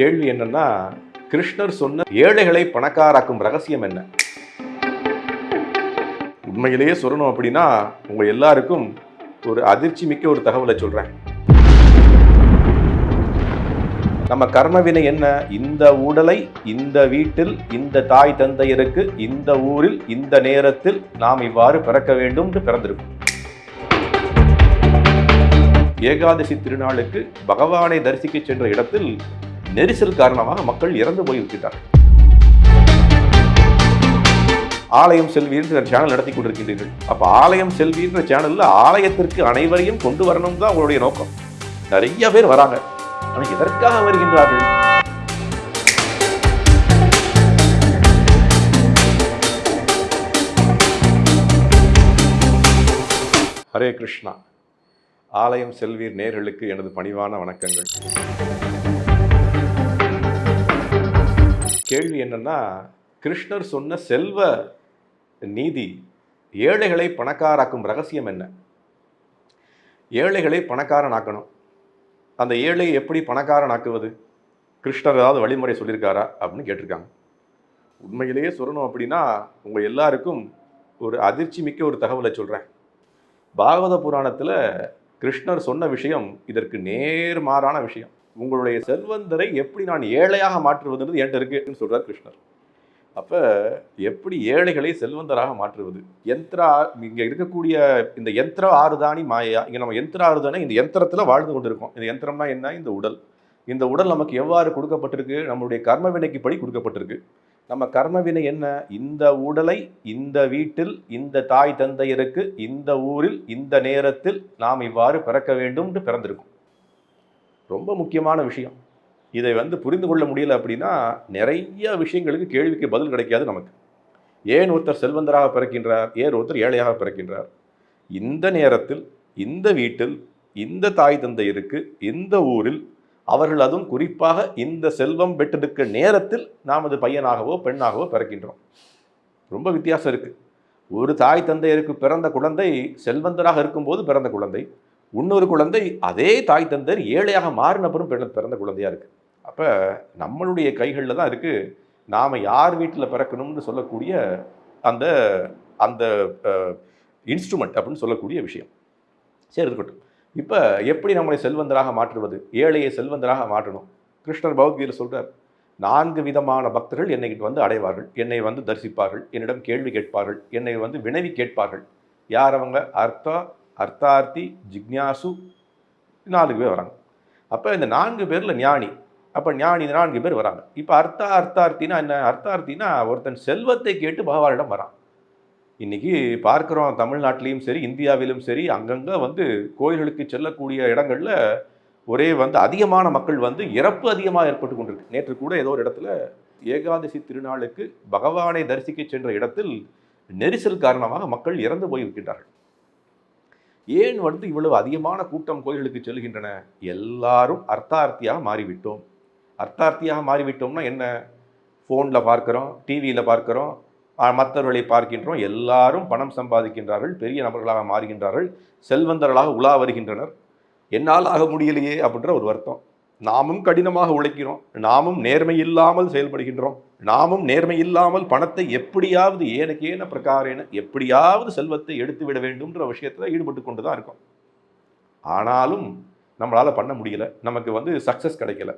கேள்வி என்னன்னா கிருஷ்ணர் சொன்ன ஏழைகளை பணக்காராக்கும் ரகசியம் என்ன? உண்மையிலேயே சொல்லணும் அப்படின்னா உங்க எல்லாருக்கும் ஒரு அதிர்ச்சி மிக்க ஒரு தகவலை சொல்றேன். நம்ம கர்மவினை என்ன? இந்த உடலை இந்த வீட்டில் இந்த தாய் தந்தையருக்கு இந்த ஊரில் இந்த நேரத்தில் நாம் இவ்வாறு பிறக்க வேண்டும் என்று பிறந்திருக்கும். ஏகாதசி திருநாளுக்கு பகவானை தரிசிக்க சென்ற இடத்தில் நெரிசல் காரணமாக மக்கள் இறந்து போய்விட்டார்கள் ஆலயம் செல்வின்ற சேனல் நடத்தி கொண்டிருக்கின்றீர்கள். அப்போ ஆலயம் செல்வின்ற சேனலில் ஆலயத்திற்கு அனைவரையும் கொண்டு வரணும் தான் உங்களுடைய நோக்கம். நிறைய பேர் வராங்க. ஆனால் எதற்காக வருகின்றார்கள்? ஹரே கிருஷ்ணா. ஆலயம் செல்வீர் நேர்களுக்கு எனது பணிவான வணக்கங்கள். கேள்வி என்னன்னா கிருஷ்ணர் சொன்ன செல்வ நீதி ஏழைகளை பணக்காராக்கும் ரகசியம் என்ன? ஏழைகளை பணக்காரனாக்கணும். அந்த ஏழையை எப்படி பணக்காரனாக்குவது? கிருஷ்ணர் ஏதாவது வழிமுறை சொல்லியிருக்காரா? அப்படின்னு கேட்டிருக்காங்க. உண்மையிலேயே சொல்லணும் அப்படின்னா உங்கள் எல்லாருக்கும் ஒரு அதிர்ச்சி மிக்க ஒரு தகவலை சொல்கிறேன் பாகவத புராணத்தில் கிருஷ்ணர் சொன்ன விஷயம் இதற்கு நேர்மாறான விஷயம். உங்களுடைய செல்வந்தரை எப்படி நான் ஏழையாக மாற்றுவதுன்றது என்கிட்ட இருக்குன்னு சொல்கிறார் கிருஷ்ணர். அப்போ எப்படி ஏழைகளை செல்வந்தராக மாற்றுவது? யந்திரா இங்கே இருக்கக்கூடிய இந்த யந்திர ஆறுதானி மாயா இங்கே நம்ம யந்திர ஆறுதானே இந்த யந்திரத்தில் வாழ்ந்து கொண்டிருக்கோம். இந்த யந்திரம்னா என்ன? இந்த உடல். இந்த உடல் நமக்கு எவ்வாறு கொடுக்கப்பட்டிருக்கு? நம்மளுடைய கர்ம வினைக்கு படி கொடுக்கப்பட்டிருக்கு. நம்ம கர்ம வினை என்ன? இந்த உடலை இந்த வீட்டில் இந்த தாய் தந்தையருக்கு இந்த ஊரில் இந்த நேரத்தில் நாம் இவ்வாறு பிறக்க வேண்டும் என்று பிறந்திருக்கும். ரொம்ப முக்கியமான விஷயம். இதை வந்து புரிந்து கொள்ள முடியல அப்படின்னா நிறைய விஷயங்களுக்கு கேள்விக்கு பதில் கிடைக்காது நமக்கு. ஏன் ஒருத்தர் செல்வந்தராக பிறக்கின்றார்? ஏன் ஒருத்தர் ஏழையாக பிறக்கின்றார்? இந்த நேரத்தில் இந்த வீட்டில் இந்த தாய் தந்தையருக்கு இந்த ஊரில் அவர்கள் அதுவும் குறிப்பாக இந்த செல்வம் பெற்றெடுக்க நேரத்தில் நாம் அது பையனாகவோ பெண்ணாகவோ பிறக்கின்றோம். ரொம்ப வித்தியாசம் இருக்குது ஒரு தாய் தந்தையருக்கு பிறந்த குழந்தை செல்வந்தராக இருக்கும்போது பிறந்த குழந்தை இன்னொரு குழந்தை அதே தாய் தந்தர் ஏழையாக மாறின பிற பிறந்த பிறந்த இருக்குது அப்போ நம்மளுடைய கைகளில் தான் இருக்குது நாம் யார் வீட்டில் பிறக்கணும்னு சொல்லக்கூடிய அந்த அந்த இன்ஸ்ட்ருமெண்ட் அப்படின்னு சொல்லக்கூடிய விஷயம். சரி இருக்கட்டும். இப்போ எப்படி நம்மளை செல்வந்தராக மாற்றுவது? ஏழையை செல்வந்தராக மாற்றணும். கிருஷ்ணர் பகவத்கீதை சொல்கிறார் நான்கு விதமான பக்தர்கள் என்னை வந்து அடைவார்கள். என்னை வந்து தரிசிப்பார்கள். என்னிடம் கேள்வி கேட்பார்கள். என்னை வந்து வினவி கேட்பார்கள். யார் அவங்க? அர்த்தா அர்த்தார்த்தி ஜிக்ஞாசு நாலு பேர் வராங்க. அப்போ இந்த நான்கு பேரில் ஞானி. அப்போ ஞானி இந்த நான்கு பேர் வராங்க. இப்போ அர்த்தா அர்த்தார்த்தினா என்ன? அர்த்தார்த்தினா ஒருத்தன் செல்வத்தை கேட்டு பகவானிடம் வரான். இன்றைக்கி பார்க்குறோம் தமிழ்நாட்டிலையும் சரி இந்தியாவிலும் சரி அங்கங்கே வந்து கோயில்களுக்கு செல்லக்கூடிய இடங்களில் ஒரே வந்து அதிகமான மக்கள் வந்து இறப்பு அதிகமாக ஏற்பட்டு கொண்டிருக்கு. நேற்று கூட ஏதோ ஒரு இடத்துல ஏகாதசி திருநாளுக்கு பகவானை தரிசிக்க சென்ற இடத்தில் நெரிசல் காரணமாக மக்கள் இறந்து போய் இருக்கின்றார்கள் ஏன் வந்து இவ்வளவு அதிகமான கூட்டம் கோயில்களுக்கு செல்கின்றன? எல்லாரும் அர்த்தார்த்தியாக மாறிவிட்டோம். அர்த்தார்த்தியாக மாறிவிட்டோம்னா என்ன? ஃபோனில் பார்க்குறோம் டிவியில் பார்க்குறோம் மற்றவர்களை பார்க்கின்றோம் எல்லாரும் பணம் சம்பாதிக்கின்றார்கள் பெரிய நபர்களாக மாறுகின்றார்கள் செல்வந்தர்களாக உலா வருகின்றனர். என்னால் ஆக முடியலையே அப்படின்ற ஒரு வருத்தம். நாமும் கடினமாக உழைக்கிறோம் நாமும் நேர்மை இல்லாமல் செயல்படுகின்றோம். நாமும் நேர்மை இல்லாமல் பணத்தை எப்படியாவது ஏனக்கேன பிரகாரேன எப்படியாவது செல்வத்தை எடுத்து விட வேண்டும்ன்ற விஷயத்தில் ஈடுபட்டு கொண்டு தான் இருக்கோம். ஆனாலும் நம்மளால் பண்ண முடியல. நமக்கு வந்து சக்ஸஸ் கிடைக்கல.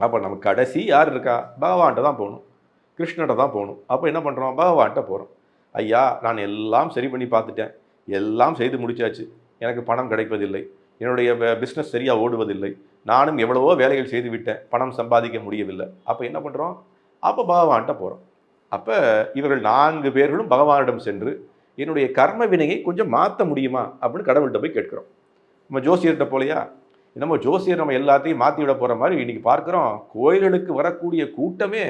அப்போ நமக்கு கடைசி யார் இருக்கா? பகவான்கிட்ட தான் போகணும். கிருஷ்ணகிட்ட தான் போகணும். அப்போ என்ன பண்ணுறோம் பகவான்கிட்ட போகிறோம் ஐயா நான் எல்லாம் சரி பண்ணி பார்த்துட்டேன். எல்லாம் செய்து முடிச்சாச்சு. எனக்கு பணம் கிடைப்பதில்லை. என்னுடைய பிஸ்னஸ் சரியாக ஓடுவதில்லை. நானும் எவ்வளவோ வேலைகள் செய்து விட்டேன். பணம் சம்பாதிக்க முடியவில்லை. அப்போ என்ன பண்ணுறோம் அப்போ பகவான்கிட்ட போகிறோம் அப்போ இவர்கள் நான்கு பேர்களும் பகவானிடம் சென்று என்னுடைய கர்ம வினையை கொஞ்சம் மாற்ற முடியுமா அப்படின்னு கடவுள்கிட்ட போய் கேட்குறோம். நம்ம ஜோசியர்கிட்ட போலையா? நம்ம ஜோசியர் நம்ம எல்லாத்தையும் மாற்றி விட போகிற மாதிரி இன்றைக்கி பார்க்குறோம். கோயில்களுக்கு வரக்கூடிய கூட்டமே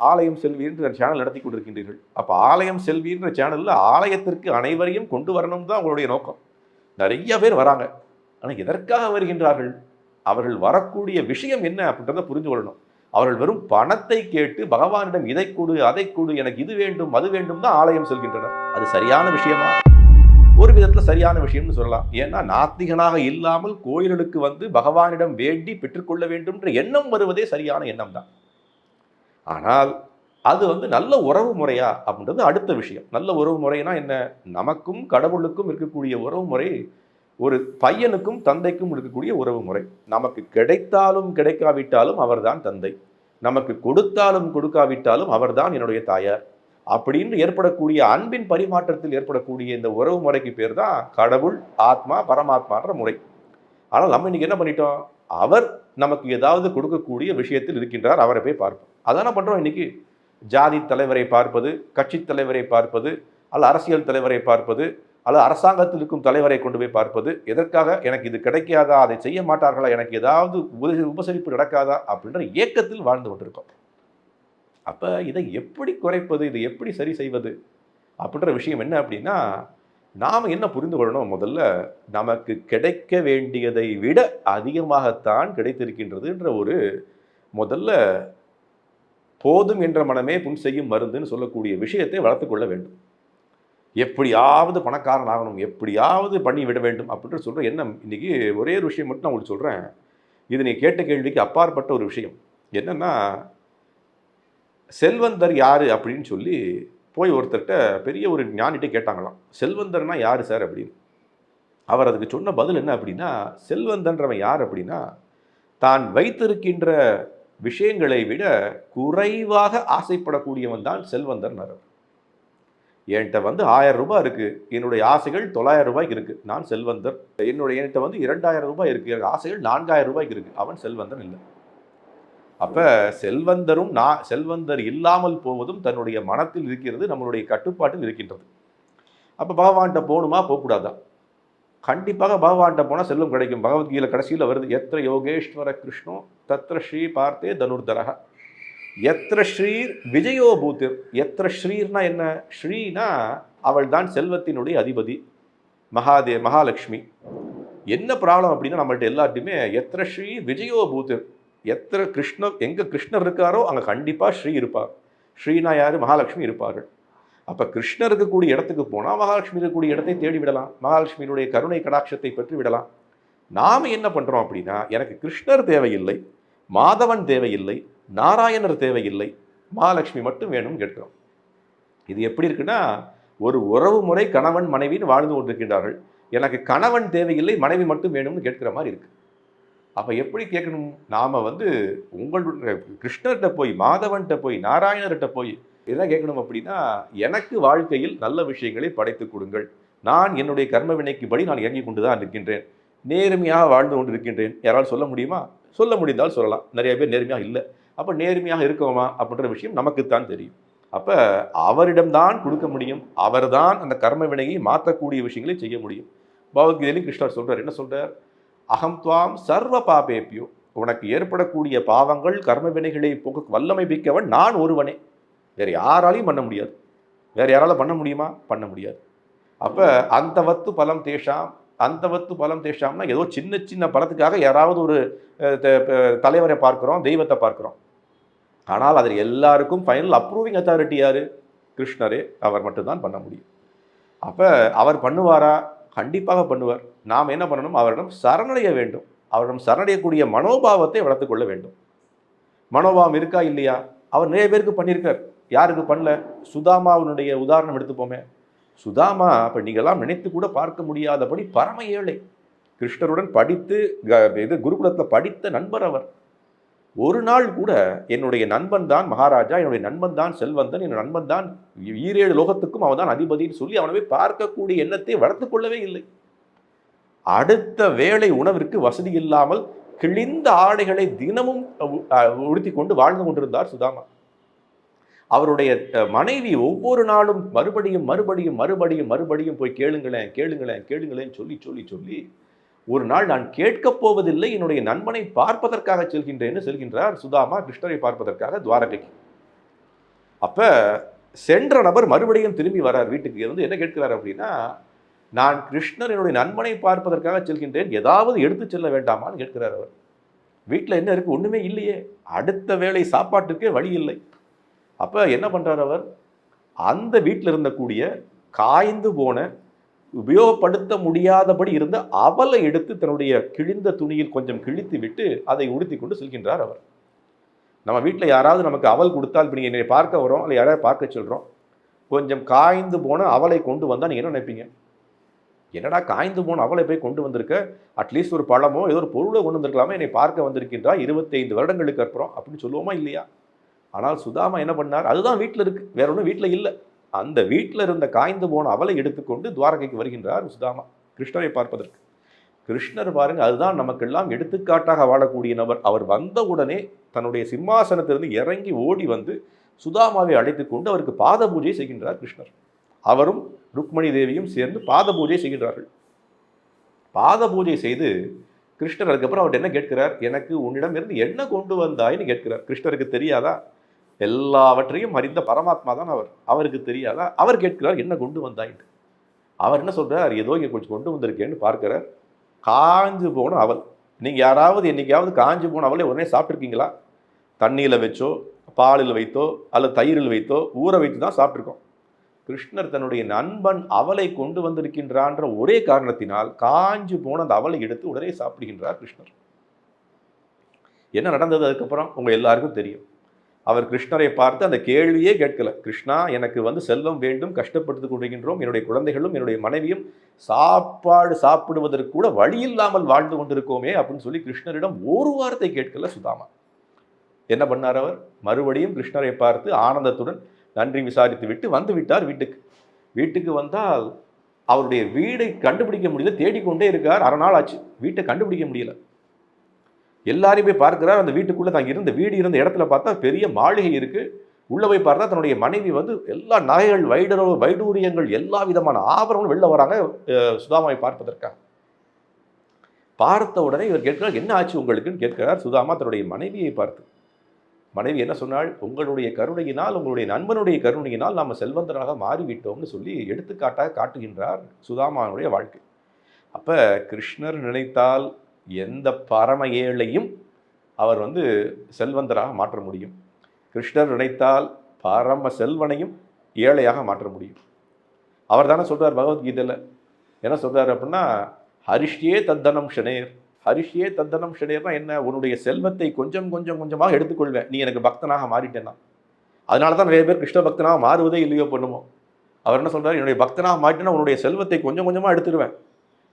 ஆலயம் செல்வின்ற சேனல் நடத்தி கொண்டிருக்கின்றீர்கள். அப்போ ஆலயம் செல்வின்ற சேனலில் ஆலயத்திற்கு அனைவரையும் கொண்டு வரணும் தான் உங்களுடைய நோக்கம். நிறைய பேர் வராங்க. ஆனால் எதற்காக வருகின்றார்கள்? அவர்கள் வரக்கூடிய விஷயம் என்ன அப்படின்றத புரிஞ்சு கொள்ளணும். அவர்கள் வெறும் பணத்தை கேட்டு பகவானிடம் இதை கொடு அதை கொடு எனக்கு இது வேண்டும் அது வேண்டும் தான் ஆலயம் செல்கின்றனர். அது சரியான விஷயமா? ஒரு விதத்தில் சரியான விஷயம்னு சொல்லலாம். ஏன்னா நாத்திகனாக இல்லாமல் கோயில்களுக்கு வந்து பகவானிடம் வேண்டி பெற்றுக்கொள்ள வேண்டும்ன்ற எண்ணம் வருவதே சரியான எண்ணம் தான் ஆனால் அது வந்து நல்ல உறவு முறையா அப்படின்றது அடுத்த விஷயம். நல்ல உறவு முறைனா என்ன? நமக்கும் கடவுளுக்கும் இருக்கக்கூடிய உறவு முறை ஒரு பையனுக்கும் தந்தைக்கும் இருக்கக்கூடிய உறவு முறை. நமக்கு கிடைத்தாலும் கிடைக்காவிட்டாலும் அவர்தான் தந்தை. நமக்கு கொடுத்தாலும் கொடுக்காவிட்டாலும் அவர்தான் என்னுடைய தாயார். அப்படின்னு ஏற்படக்கூடிய அன்பின் பரிமாற்றத்தில் ஏற்படக்கூடிய இந்த உறவு முறைக்கு பேர் தான் கடவுள் ஆத்மா பரமாத்மான்ற முறை. ஆனால் நம்ம இன்னைக்கு என்ன பண்ணிட்டோம்? அவர் நமக்கு ஏதாவது கொடுக்கக்கூடிய விஷயத்தில் இருக்கின்றார் அவரை போய் பார்ப்போம். அதான பண்ணுறோம் இன்னைக்கு? ஜாதி தலைவரை பார்ப்பது கட்சி தலைவரை பார்ப்பது அல்ல அரசியல் தலைவரை பார்ப்பது அல்லது அரசாங்கத்தில் இருக்கும் தலைவரை கொண்டு போய் பார்ப்பது எதற்காக? எனக்கு இது கிடைக்காதா? அதை செய்ய மாட்டார்களா? எனக்கு ஏதாவது உப- உபசரிப்பு நடக்காதா? அப்படின்ற ஏக்கத்தில் வாழ்ந்து கொண்டிருக்கோம் அப்போ இதை எப்படி குறைப்பது? இதை எப்படி சரி செய்வது? அப்படின்ற விஷயம் என்ன அப்படின்னா நாம் என்ன புரிந்து கொள்ளணும்? முதல்ல நமக்கு கிடைக்க வேண்டியதை விட அதிகமாகத்தான் கிடைத்திருக்கின்றதுன்ற ஒரு முதல்ல போதும் என்ற மனமே புண் செய்யும் மருந்துன்னு சொல்லக்கூடிய விஷயத்தை வளர்த்துக்கொள்ள வேண்டும். எப்படியாவது பணக்காரன் ஆகணும் எப்படியாவது பண்ணி விட வேண்டும் அப்படின்ற சொல்கிற எண்ணம். இன்றைக்கி ஒரே ஒரு விஷயம் மட்டும் நான் உங்களுக்கு சொல்கிறேன் இது நீ கேட்ட கேள்விக்கு அப்பாற்பட்ட ஒரு விஷயம். என்னென்னா செல்வந்தர் யார் அப்படின்னு சொல்லி போய் ஒருத்தர்கிட்ட பெரிய ஒரு ஞானிகிட்ட கேட்டாங்களாம். செல்வந்தர்னா யார் சார்? அப்படின்னு. அவர் அதுக்கு சொன்ன பதில் என்ன அப்படின்னா செல்வந்தன்றவன் யார் அப்படின்னா தான் வைத்திருக்கின்ற விஷயங்களை விட குறைவாக ஆசைப்படக்கூடியவன் தான் செல்வந்தர் என்கிட்ட வந்து ஆயிரம் ரூபாய் இருக்குது என்னுடைய ஆசைகள் தொள்ளாயிரம் ரூபாய்க்கு இருக்குது நான் செல்வந்தர். என்னுடைய என்கிட்ட வந்து இரண்டாயிரம் ரூபாய் இருக்குது எனக்கு ஆசைகள் நான்காயிரம் ரூபாய்க்கு இருக்குது அவன் செல்வந்தன் இல்லை. அப்போ செல்வந்தரும் நான் செல்வந்தர் இல்லாமல் போவதும் தன்னுடைய மனத்தில் இருக்கிறது நம்மளுடைய கட்டுப்பாட்டில் இருக்கின்றது. அப்போ பகவான்கிட்ட போகணுமா? போகக்கூடாதா? கண்டிப்பாக பகவான்கிட்ட போனால் செல்வம் கிடைக்கும். பகவத்கீதை கடைசியில் வருது. எத்த யோகேஸ்வர கிருஷ்ணோ தத்ர ஸ்ரீ பார்த்தே தனுர்தரக எத்திர ஸ்ரீர் விஜயோ பூத்திர். எத்திர ஸ்ரீர்னா என்ன? ஸ்ரீனா அவள் தான் செல்வத்தினுடைய அதிபதி மகாதே மகாலட்சுமி. என்ன ப்ராப்ளம் அப்படின்னா நம்மள்ட்ட எல்லாத்தையுமே எத்திர ஸ்ரீ விஜயோ பூத்திர். எத்திர கிருஷ்ணர் எங்கே கிருஷ்ணர் இருக்காரோ அங்கே கண்டிப்பாக ஸ்ரீ இருப்பார். ஸ்ரீனா யார்? மகாலட்சுமி இருப்பார்கள். அப்போ கிருஷ்ணர் இருக்கக்கூடிய இடத்துக்கு போனால் மகாலட்சுமி இருக்கக்கூடிய இடத்தை தேடி விடலாம். மகாலட்சுமியினுடைய கருணை கடாட்சத்தை பெற்று விடலாம். நாம் என்ன பண்ணுறோம் அப்படின்னா எனக்கு கிருஷ்ணர் தேவையில்லை மாதவன் தேவையில்லை நாராயணர் தேவையில்லை மகாலட்சுமி மட்டும் வேணும்னு கேட்கிறோம். இது எப்படி இருக்குன்னா ஒரு உறவு முறை கணவன் மனைவின்னு வாழ்ந்து கொண்டிருக்கின்றார்கள். எனக்கு கணவன் தேவையில்லை மனைவி மட்டும் வேணும்னு கேட்கிற மாதிரி இருக்கு. அப்போ எப்படி கேட்கணும்? நாம் வந்து உங்களுடைய கிருஷ்ணர்கிட்ட போய் மாதவன்கிட்ட போய் நாராயணர்கிட்ட போய் என்ன கேட்கணும் அப்படின்னா எனக்கு வாழ்க்கையில் நல்ல விஷயங்களை படைத்துக் கொடுங்கள். நான் என்னுடைய கர்ம வினைக்கு படி நான் இறங்கி கொண்டு தான் இருக்கின்றேன். நேர்மையாக வாழ்ந்து கொண்டு இருக்கின்றேன் யாரால் சொல்ல முடியுமா? சொல்ல முடிந்தால் சொல்லலாம். நிறைய பேர் நேர்மையாக இல்லை. அப்போ நேர்மையாக இருக்கோமா அப்படின்ற விஷயம் நமக்குத்தான் தெரியும். அப்போ அவரிடம்தான் கொடுக்க முடியும். அவர்தான் அந்த கர்ம வினையை மாற்றக்கூடிய விஷயங்களை செய்ய முடியும். பகவத்கீதையிலும் கிருஷ்ணர் சொல்கிறார் என்ன சொல்கிறார் அகம் துவாம் சர்வ பாபேபியோ. உனக்கு ஏற்படக்கூடிய பாவங்கள் கர்ம வினைகளை போக்க வல்லமை மிக்கவன் நான் ஒருவனே. வேறு யாராலையும் பண்ண முடியாது. வேற யாரால பண்ண முடியுமா? பண்ண முடியாது. அப்போ அந்த வத்து பலம் தேஷாம். அந்த வத்து பலம் தேஷாம்னா ஏதோ சின்ன சின்ன பலத்துக்காக யாராவது ஒரு தலைவரை பார்க்குறோம் தெய்வத்தை பார்க்குறோம். ஆனால் அதில் எல்லாருக்கும் ஃபைனல் அப்ரூவிங் அத்தாரிட்டி யார்? கிருஷ்ணரே அவர் மட்டும்தான் பண்ண முடியும். அப்போ அவர் பண்ணுவாரா? கண்டிப்பாக பண்ணுவார். நாம் என்ன பண்ணணும்? அவரிடம் சரணடைய வேண்டும். அவரிடம் சரணடையக்கூடிய மனோபாவத்தை வளர்த்துக்கொள்ள வேண்டும். மனோபாவம் இருக்கா? இல்லையா? அவர் நிறைய பேருக்கு பண்ணியிருக்கார். யாருக்கு பண்ணல? சுதாமாவினுடைய உதாரணம் எடுத்துப்போமே. சுதாமா அப்போ நீங்களாம் நினைத்து கூட பார்க்க முடியாதபடி பரம ஏழை. கிருஷ்ணருடன் படித்து க- இது குருகுலத்தில் படித்த நண்பர் அவர். ஒரு நாள் கூட என்னுடைய நண்பன் தான் மகாராஜா என்னுடைய நண்பன் தான் செல்வந்தன் என்னுடைய நண்பன் தான் ஈரேழு லோகத்துக்கும் அவன் தான் அதிபதின்னு சொல்லி அவனை போய் பார்க்கக்கூடிய எண்ணத்தை வளர்த்து கொள்ளவே இல்லை. அடுத்த வேளை உணவிற்கு வசதி இல்லாமல் கிழிந்த ஆடைகளை தினமும் உடுத்தி கொண்டு வாழ்ந்து கொண்டிருந்தார் சுதாமா. அவருடைய மனைவி ஒவ்வொரு நாளும் மறுபடியும் மறுபடியும் மறுபடியும் மறுபடியும் போய் கேளுங்களேன் கேளுங்களேன் கேளுங்களேன் சொல்லி சொல்லி சொல்லி ஒரு நாள் நான் கேட்கப் போவதில்லை என்னுடைய நண்பனை பார்ப்பதற்காக செல்கின்றேன்னு செல்கின்றார் சுதாமா கிருஷ்ணரை பார்ப்பதற்காக துவாரகைக்கு. அப்போ சென்ற நபர் மறுபடியும் திரும்பி வரார் வீட்டுக்கு. வந்து என்ன கேட்கிறார் அப்படின்னா நான் கிருஷ்ணர் என்னுடைய நண்பனை பார்ப்பதற்காக செல்கின்றேன் ஏதாவது எடுத்து செல்ல வேண்டாமான்னு கேட்கிறார் அவர். வீட்டில் என்ன இருக்குது ஒன்றுமே இல்லையே. அடுத்த வேளை சாப்பாட்டுக்கே வழி இல்லை. அப்போ என்ன பண்ணுறார் அவர்? அந்த வீட்டில் இருந்தக்கூடிய காய்ந்து போன உபயோகப்படுத்த முடியாதபடி இருந்த அவலை எடுத்து தன்னுடைய கிழிந்த துணியில் கொஞ்சம் கிழித்து விட்டு அதை உடுத்தி கொண்டு செல்கின்றார் அவர். நம்ம வீட்டில் யாராவது நமக்கு அவல் கொடுத்தால் இப்போ நீங்கள் என்னை பார்க்க வரோம் இல்லை யாராவது பார்க்க சொல்கிறோம் கொஞ்சம் காய்ந்து போன அவலை கொண்டு வந்தால் நீங்கள் என்ன நினைப்பீங்க? என்னடா காய்ந்து போன அவளை போய் கொண்டு வந்திருக்க? அட்லீஸ்ட் ஒரு பழமோ ஏதோ ஒரு பொருளை கொண்டு வந்திருக்கலாமே என்னை பார்க்க வந்திருக்கின்றா இருபத்தைந்து வருடங்களுக்கு அப்புறம் அப்படின்னு சொல்லுவோமா இல்லையா? ஆனால் சுதாமா என்ன பண்ணார்? அதுதான் வீட்டில் இருக்குது வேற ஒன்றும் வீட்டில் இல்லை. அந்த வீட்டில் இருந்த காய்ந்து போன அவலை எடுத்துக்கொண்டு துவாரகைக்கு வருகின்றார் சுதாமா கிருஷ்ணரை பார்ப்பதற்கு. கிருஷ்ணர் பாருங்க அதுதான் நமக்கெல்லாம் எடுத்துக்காட்டாக வாழக்கூடிய நபர். அவர் வந்த உடனே தன்னுடைய சிம்மாசனத்திலிருந்து இறங்கி ஓடி வந்து சுதாமாவை அழைத்து கொண்டு அவருக்கு பாத பூஜை செய்கின்றார் கிருஷ்ணர். அவரும் ருக்மணி தேவியும் சேர்ந்து பாத பூஜை செய்கின்றார்கள். பாத பூஜை செய்து கிருஷ்ணர் அதுக்கப்புறம் அவர் என்ன கேட்கிறார்? எனக்கு உன்னிடம் இருந்து என்ன கொண்டு வந்தாய்னு கேட்கிறார். கிருஷ்ணருக்கு தெரியாதா? எல்லாவற்றையும் அறிந்த பரமாத்மா தான் அவர். அவருக்கு தெரியாதா? அவர் கேட்கிறார் என்ன கொண்டு வந்தாயிட்டு? அவர் என்ன சொல்கிறார் ஏதோ இங்கே கொஞ்சம் கொண்டு வந்திருக்கேன்னு பார்க்கிறார். காஞ்சு போன அவள் நீங்கள் யாராவது என்னைக்காவது காஞ்சு போன அவளை உடனே சாப்பிட்ருக்கீங்களா தண்ணியில் வச்சோ பாலில் வைத்தோ அல்லது தயிரில் வைத்தோ ஊற வைத்து தான் சாப்பிட்ருக்கோம் கிருஷ்ணர் தன்னுடைய நண்பன் அவளை கொண்டு வந்திருக்கின்றான்ற ஒரே காரணத்தினால் காஞ்சு போன அந்த அவளை எடுத்து உடனே சாப்பிடுகின்றார் கிருஷ்ணர். என்ன நடந்தது அதுக்கப்புறம்? உங்கள் எல்லாருக்கும் தெரியும். அவர் கிருஷ்ணரை பார்த்து அந்த கேள்வியே கேட்கல. கிருஷ்ணா எனக்கு வந்து செல்வம் வேண்டும் கஷ்டப்பட்டு கொண்டிருக்கின்றோம். என்னுடைய குழந்தைகளும் என்னுடைய மனைவியும் சாப்பாடு சாப்பிடுவதற்கு கூட வழி இல்லாமல் வாழ்ந்து கொண்டிருக்கோமே அப்படின்னு சொல்லி கிருஷ்ணரிடம் ஒரு வார்த்தை கேட்கல சுதாமா. என்ன பண்ணார் அவர்? மறுபடியும் கிருஷ்ணரை பார்த்து ஆனந்தத்துடன் நன்றி விசாரித்து விட்டு வந்து விட்டார் வீட்டுக்கு. வீட்டுக்கு வந்தால் அவருடைய வீடை கண்டுபிடிக்க முடியல. தேடிக்கொண்டே இருக்கார். அரை நாள் ஆச்சு. வீட்டை கண்டுபிடிக்க முடியல. எல்லாரையும் போய் பார்க்கிறார். அந்த வீட்டுக்குள்ளே தான் இருந்த வீடு இருந்த இடத்துல பார்த்தா பெரிய மாளிகை இருக்குது உள்ளே போய் பார்த்தா தன்னுடைய மனைவி வந்து எல்லா நகைகள் வைடரோ வைடூரியங்கள் எல்லா விதமான ஆபரணங்களும் வெளில வராங்க சுதாமாவை பார்ப்பதற்காக. பார்த்த உடனே இவர் கேட்கிறார் என்ன ஆச்சு உங்களுக்குன்னு? கேட்கிறார். சுதாமா தன்னுடைய மனைவியை பார்த்து மனைவி என்ன சொன்னாள்? உங்களுடைய கருணையினால் உங்களுடைய நண்பனுடைய கருணையினால் நாம் செல்வந்தராக மாறிவிட்டோம்னு சொல்லி எடுத்துக்காட்டாக காட்டுகின்றார் சுதாமானுடைய வாழ்க்கை. அப்போ கிருஷ்ணர் நினைத்தால் எந்த பரம ஏழையும் அவர் வந்து செல்வந்தராக மாற்ற முடியும். கிருஷ்ணர் நினைத்தால் பரம செல்வனையும் ஏழையாக மாற்ற முடியும். அவர் தானே சொல்கிறார் பகவத்கீதையில். என்ன சொல்கிறார் அப்படின்னா ஹரிஷ்யே தத்தனம் ஷனேர் ஹரிஷியே தத்தனம் ஷனேர்னா என்ன? உன்னுடைய செல்வத்தை கொஞ்சம் கொஞ்சம் கொஞ்சமாக எடுத்துக்கொள்வேன். நீ எனக்கு பக்தனாக மாறிட்டேன்னா. அதனால தான் நிறைய பேர் கிருஷ்ண பக்தனாக மாறுவதே இல்லையோ பண்ணுமோ. அவர் என்ன சொல்கிறார் என்னுடைய பக்தனாக மாறிட்டேன்னா உன்னுடைய செல்வத்தை கொஞ்சம் கொஞ்சமாக எடுத்துருவேன்.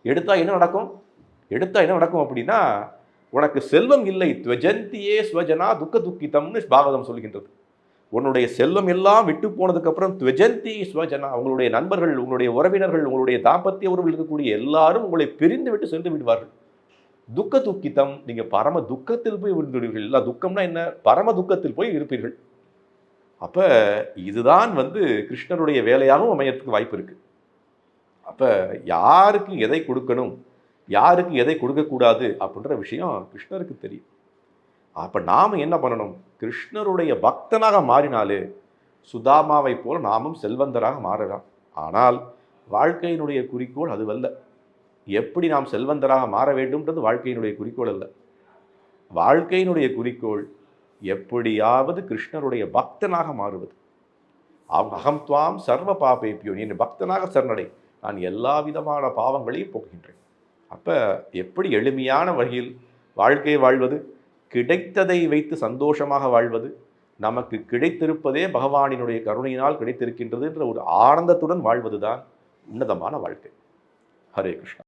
எடுத்தால் என்ன நடக்கும்? எடுத்தால் என்ன நடக்கும் அப்படின்னா உனக்கு செல்வம் இல்லை துவஜந்தியே ஸ்வஜனா துக்க துக்கிதம்னு பாகவதம் சொல்கின்றது உன்னுடைய செல்வம் எல்லாம் விட்டு போனதுக்கப்புறம் துவஜந்தி ஸ்வஜனா உங்களுடைய நண்பர்கள் உங்களுடைய உறவினர்கள் உங்களுடைய தாம்பத்திய உறவில் இருக்கக்கூடிய எல்லாரும் உங்களை பிரிந்து விட்டு சென்று விடுவார்கள். துக்க துக்கித்தம் நீங்கள் பரம துக்கத்தில் போய் விழுந்துடுவீர்கள் எல்லா துக்கம்னா என்ன? பரம துக்கத்தில் போய் இருப்பீர்கள். அப்போ இதுதான் வந்து கிருஷ்ணருடைய வேலையாகவும் அமையறதுக்கு வாய்ப்பு இருக்குது அப்போ யாருக்கு எதை கொடுக்கணும்? யாருக்கு எதை கொடுக்கக்கூடாது அப்படின்ற விஷயம் கிருஷ்ணருக்கு தெரியும். அப்போ நாம் என்ன பண்ணணும்? கிருஷ்ணருடைய பக்தனாக மாறினாலே சுதாமாவை போல நாமும் செல்வந்தராக மாறலாம். ஆனால் வாழ்க்கையினுடைய குறிக்கோள் அதுவல்ல. எப்படி நாம் செல்வந்தராக மாற வேண்டும்ன்றது வாழ்க்கையினுடைய குறிக்கோள் அல்ல. வாழ்க்கையினுடைய குறிக்கோள் எப்படியாவது கிருஷ்ணருடைய பக்தனாக மாறுவது. அவ் அகம் துவாம் சர்வ பாபேப்பியோ நீ பக்தனாக சரணடை. நான் எல்லா விதமான பாவங்களையும் போகின்றேன் அப்போ எப்படி எளிமையான வகையில் வாழ்க்கை வாழ்வது? கிடைத்ததை வைத்து சந்தோஷமாக வாழ்வது? நமக்கு கிடைத்திருப்பதே பகவானினுடைய கருணையினால் கிடைத்திருக்கின்றது என்ற ஒரு ஆனந்தத்துடன் வாழ்வதுதான் உன்னதமான வாழ்க்கை. ஹரே கிருஷ்ணா.